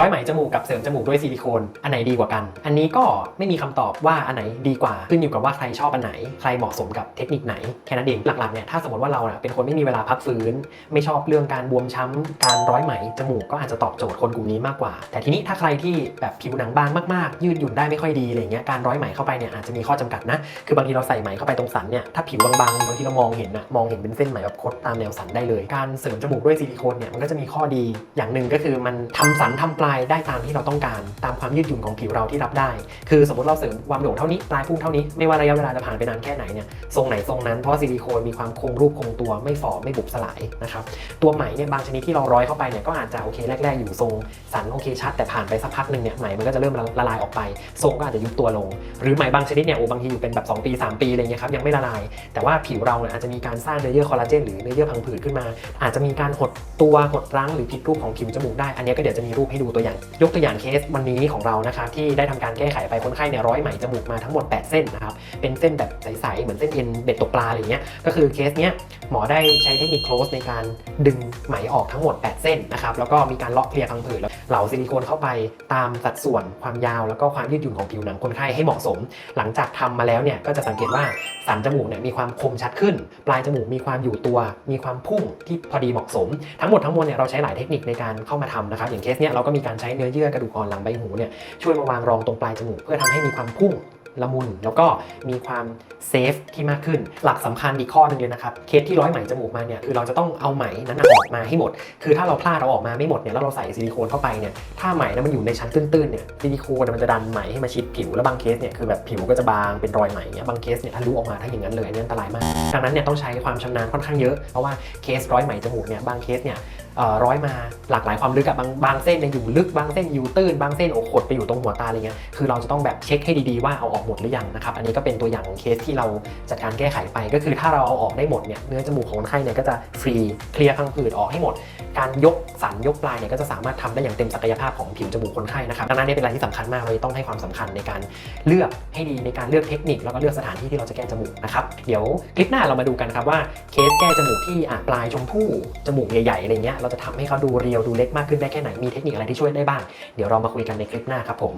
ร้อยไหมจมูกกับเสริมจมูกด้วยซิลิโคน อันไหนดีกว่ากัน อันนี้ก็ไม่มีคำตอบว่าอันไหนดีกว่าขึ้นอยู่กับว่าใครชอบอันไหน ใครเหมาะสมกับเทคนิคไหนแค่นั้นเองหลักๆเนี่ยถ้าสมมติว่าเราเป็นคนไม่มีเวลาพักฟื้น ไม่ชอบเรื่องการบวมช้ำการร้อยไหมจมูกก็อาจจะตอบโจทย์คนกลุ่มนี้มากกว่า แต่ทีนี้ถ้าใครที่แบบผิวหนังบางมากๆ ยืดหยุ่นได้ไม่ค่อยดีอะไรเงี้ยการร้อยไหมเข้าไปเนี่ยอาจจะมีข้อจำกัดนะคือบางทีเราใส่ไหมเข้าไปตรงสันเนี่ยถ้าผิวบางๆบางทีเรามองเห็นนะมองเห็นเป็นเส้นไหมแบบคดตามแนวสันได้เลย การเสริมจมูกด้วยซิลิโคนเนี่ยมันก็จะมีข้อดีอย่างหนึ่งก็คือมันทำสันทำปลายได้ตามที่เราต้องการ ตามความยืดหยุ่นของผิวเราที่รับได้ คือสมมติเราเสริมความโด่งเท่านี้ปลายพุ่งเท่านี้ไม่ว่าระยะเวลาจะผ่านไปนานแค่ไหนเนี่ยทรงไหนทรงนั้นเพราะว่าซิลิโคนมีความคงรูปคงตัวไม่ฝ่อไม่บุบสลายนะครับตัวไหมเนี่ยบางชนิดที่เราร้อยเข้าไปเนี่ยก็อาจจะโอเคแรก ๆ อยู่ทรงสันโอเคชัดแต่ผ่านไปสักพักหนึ่งเนี่ยไหมมันก็จะเริ่มละลายออกไป ทรงก็อาจจะยุบตัวลง หรือไหมบางชนิดเนี่ยโอ้บางทีอยู่เป็นแบบ2ปี3 ปีอะไรเงี้ยครับยังไม่ละลาย แต่ว่าผิวเราเนี่ยอาจจะมีการสร้างเนื้อเยื่อคอลลาเจนหรือเนื้อเยื่อพังผืดขึ้นมา อาจจะมีการหดตัวหดรั้งหรือผิดรูปของผิวจมูกได้อันนี้ก็เดี๋ยวจะมีรูปให้ดูตัวอย่าง ยกตัวอย่างเคสวันนี้ของเรานะคะที่ได้ทำการแก้ไขไปคนไข้เนี่ยร้อยไหมจมูกมาทั้งหมด 8 เส้นนะครับเป็นเส้นแบบใสๆเหมือนเส้นเอ็นเบ็ดตกปลาอะไรเงี้ยก็คือเคสเนี้ยหมอได้ใช้เทคนิค close ในการดึงไหมออกทั้งหมด 8 เส้นนะครับแล้วก็มีการเลาะเคลียร์พังผืดแล้วเหลาซิลิโคนเข้าไปตามสัดส่วนความยาวแล้วก็ความยืดหยุ่นของผิวหนังคนไข้ให้เหมาะสม หลังจากทำมาแล้วเนี่ยก็จะสังเกตว่าสันจมูกเนี่ยมีความคมชัดขึ้น ปลายจมูกมีความอยู่ตัว มีความพุ่งที่พอดีเหมาะสม ทั้งหมดทั้งมวลเนี่ยเราใช้หลายเทคนิคในการเข้ามาทำนะครับอย่างเคสเนี่ยเราก็มีการการใช้เนื้อเยื่อกระดูกอ่อนหลังใบหูเนี่ยช่วยมาวางรองตรงปลายจมูกเพื่อทำให้มีความพุ่งละมุนแล้วก็มีความเซฟที่มากขึ้น หลักสำคัญอีกข้อนึงเลยนะครับ เคสที่ร้อยไหมจมูกมาเนี่ยคือเราจะต้องเอาไหมนั้นออกมาให้หมด คือถ้าเราพลาดเราออกมาไม่หมดเนี่ยแล้วเราใส่ซิลิโคนเข้าไปเนี่ยถ้าไหมนั้นมันอยู่ในชั้นตื้นๆเนี่ยซิลิโคนมันจะดันไหมให้มาชิดผิวแล้วบางเคสเนี่ยคือแบบผิวก็จะบางเป็นรอยไหมเนี่ยบางเคสเนี่ยทะลุออกมาถ้าอย่างนั้นเลยอันนี้อันตรายมาก ดังนั้นเนี่ยต้องใช้ความชำนาญค่อนข้างเยอะเพราะว่าเคสร้อยไหมจมูกเนี่ยบางเคสเนี่ย ร้อยมาหลากหลายความลึกอะบางบางเส้นเนี่ยอยู่ลึกบางเส้นอยู่ตื้นบางเส้นโอ้ขดไปอยู่ตรงหัวตาอะไรเงี้ยคือเราจะต้องแบบเช็คให้ดีๆว่าเอาออกหมดหรือยังนะครับอันนี้ก็เป็นตัวอย่างของเคสที่เราจัดการแก้ไขไป ก็คือถ้าเราเอาออกได้หมดเนี่ยเนื้อจมูกของคนไข้เนี่ยก็จะฟรีเคลียร์พังผืดออกให้หมด การยกสันยกปลายเนี่ยก็จะสามารถทำได้อย่างเต็มศักยภาพของผิวจมูกคนไข้นะครับดังนั้นนี่เป็นอะไรที่สำคัญมากเราต้องให้ความสำคัญในการเลือกให้ดีในการเลือกเทคนิคแล้วก็เลือกสถานที่ที่เราจะแก้จมูกนะครับเดี๋ยวคลิปหน้าเรามาดูกันครับว่าเคสแก้จมูกที่ปลายชมพู่จมูกใหญ่ๆอะไรเงี้ยเราจะทำให้เขาดูเรียวดูเล็กมากขึ้นได้แค่ไหนมีเทคนิคอะไรที่ช่วยได้บ้าง เดี๋ยวเรามาคุยกันในคลิปหน้าครับผม